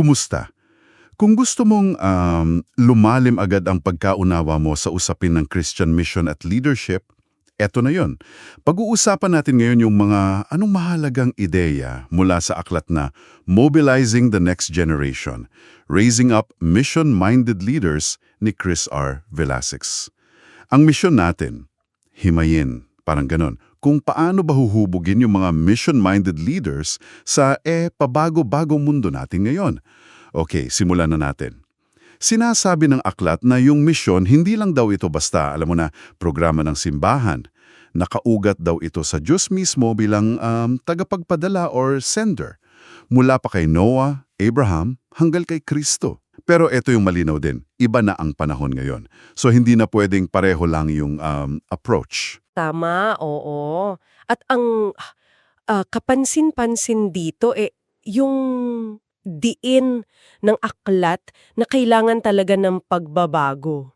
kumusta? Kung gusto mong um, lumalim agad ang pagkaunawa mo sa usapin ng Christian mission at leadership, eto na yon. Pag-uusapan natin ngayon yung mga anong mahalagang ideya mula sa aklat na Mobilizing the Next Generation, Raising Up Mission-Minded Leaders ni Chris R. Velasquez. Ang mission natin, himayin, parang ganon, kung paano ba huhubugin yung mga mission-minded leaders sa eh pabago-bagong mundo natin ngayon. Okay, simulan na natin. Sinasabi ng aklat na yung misyon hindi lang daw ito basta, alam mo na, programa ng simbahan. Nakaugat daw ito sa Diyos mismo bilang um, tagapagpadala or sender. Mula pa kay Noah, Abraham, hanggang kay Kristo. Pero ito yung malinaw din, iba na ang panahon ngayon. So hindi na pwedeng pareho lang yung um, approach. Tama, oo. At ang ah, kapansin-pansin dito, eh, yung diin ng aklat na kailangan talaga ng pagbabago.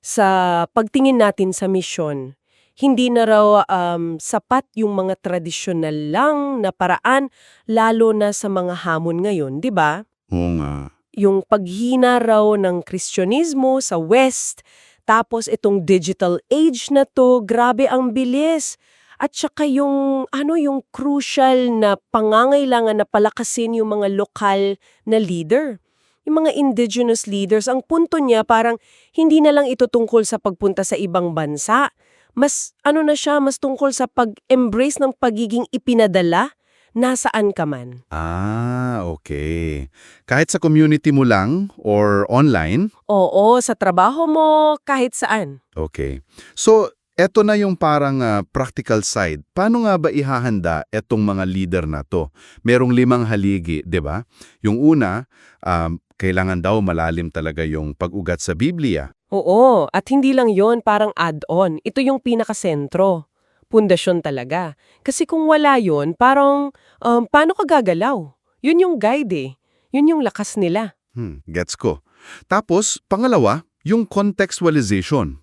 Sa pagtingin natin sa misyon, hindi na raw um, sapat yung mga tradisyonal lang na paraan, lalo na sa mga hamon ngayon, di ba? Oo nga. Yung paghina raw ng Kristyanismo sa West, tapos itong digital age na to, grabe ang bilis. At saka yung, ano, yung crucial na pangangailangan na palakasin yung mga lokal na leader. Yung mga indigenous leaders, ang punto niya parang hindi na lang ito tungkol sa pagpunta sa ibang bansa. Mas, ano na siya, mas tungkol sa pag-embrace ng pagiging ipinadala nasaan ka man. Ah, okay. Kahit sa community mo lang or online, Oo, sa trabaho mo, kahit saan. Okay. So, eto na yung parang ah, practical side. Paano nga ba ihahanda etong mga leader na to? Merong limang haligi, 'di ba? Yung una, um, kailangan daw malalim talaga yung pag-ugat sa Biblia. Oo, at hindi lang yon parang add-on. Ito yung pinakasentro. Pundasyon talaga. Kasi kung wala yon parang um, paano ka gagalaw? Yun yung guide eh. Yun yung lakas nila. Hmm, gets ko. Tapos, pangalawa, yung contextualization.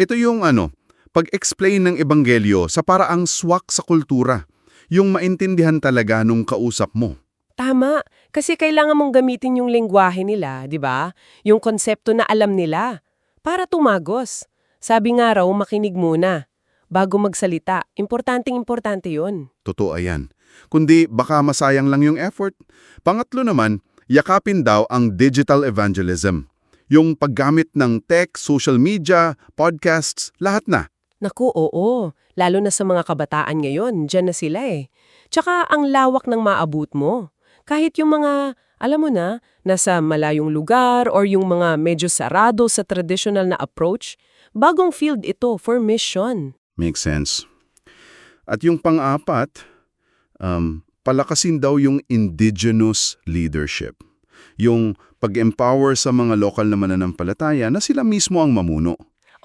Ito yung ano, pag-explain ng ebanghelyo sa paraang swak sa kultura. Yung maintindihan talaga nung kausap mo. Tama, kasi kailangan mong gamitin yung lengguwahe nila, di ba? Yung konsepto na alam nila. Para tumagos. Sabi nga raw, makinig muna. Bago magsalita, importanteng-importante yon. Totoo yan. Kundi baka masayang lang yung effort. Pangatlo naman, yakapin daw ang digital evangelism. Yung paggamit ng tech, social media, podcasts, lahat na. Naku, oo. Lalo na sa mga kabataan ngayon, dyan na sila eh. Tsaka ang lawak ng maabot mo. Kahit yung mga, alam mo na, nasa malayong lugar or yung mga medyo sarado sa traditional na approach, bagong field ito for mission. Makes sense. At yung pang-apat, um, palakasin daw yung indigenous leadership. Yung pag-empower sa mga lokal na mananampalataya na sila mismo ang mamuno.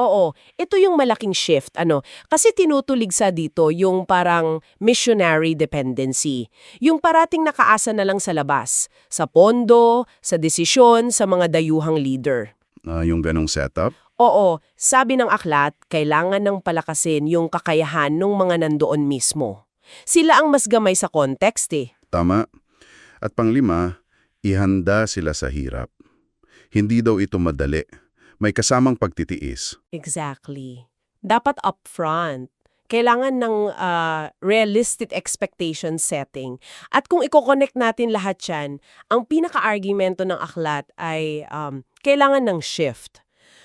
Oo, ito yung malaking shift, ano, kasi tinutulig sa dito yung parang missionary dependency. Yung parating nakaasa na lang sa labas, sa pondo, sa desisyon, sa mga dayuhang leader. Ah, yung ganong setup. Oo, sabi ng aklat, kailangan ng palakasin yung kakayahan ng mga nandoon mismo. Sila ang mas gamay sa context eh. Tama. At panglima, ihanda sila sa hirap. Hindi daw ito madali. May kasamang pagtitiis. Exactly. Dapat upfront. Kailangan ng ah, realistic expectation setting. At kung i-connect natin lahat yan, ang pinaka-argumento ng aklat ay um, kailangan ng shift.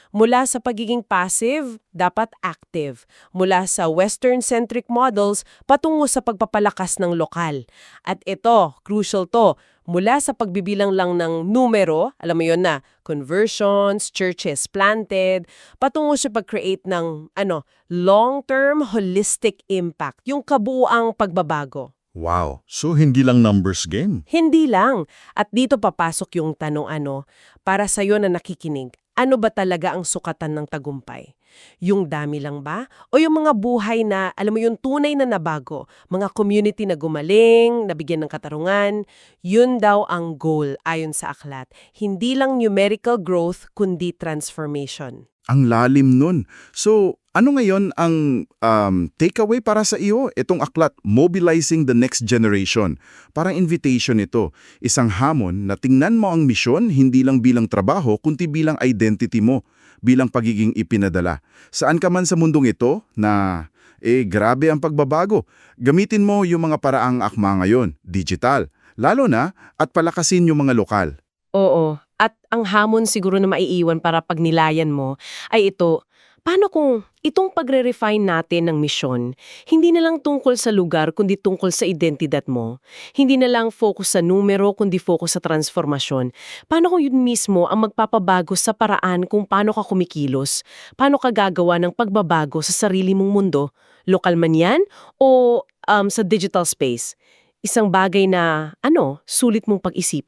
Mula sa pagiging passive, dapat active. Mula sa Western-centric models, patungo sa pagpapalakas ng lokal. At ito, crucial to, mula sa pagbibilang lang ng numero, alam mo yon na, conversions, churches planted, patungo sa pag-create ng ano, long-term holistic impact, yung kabuuang pagbabago. Wow, so hindi lang numbers game. Hindi lang. At dito papasok yung tanong ano, para sa'yo na nakikinig, ano ba talaga ang sukatan ng tagumpay? Yung dami lang ba? O yung mga buhay na, alam mo yung tunay na nabago, mga community na gumaling, nabigyan ng katarungan, yun daw ang goal ayon sa aklat. Hindi lang numerical growth, kundi transformation. Ang lalim nun. So, ano ngayon ang um, takeaway para sa iyo? Itong aklat, Mobilizing the Next Generation. Parang invitation ito. Isang hamon na tingnan mo ang misyon hindi lang bilang trabaho, kundi bilang identity mo, bilang pagiging ipinadala. Saan ka man sa mundong ito na, eh grabe ang pagbabago. Gamitin mo yung mga paraang akma ngayon, digital. Lalo na at palakasin yung mga lokal. Oo. At ang hamon siguro na maiiwan para pag nilayan mo ay ito, paano kung itong pagre-refine natin ng misyon, hindi na lang tungkol sa lugar kundi tungkol sa identidad mo? Hindi na lang focus sa numero kundi focus sa transformasyon. Paano kung yun mismo ang magpapabago sa paraan kung paano ka kumikilos? Paano ka gagawa ng pagbabago sa sarili mong mundo? Lokal man yan o um, sa digital space? Isang bagay na, ano, sulit mong pag-isipan.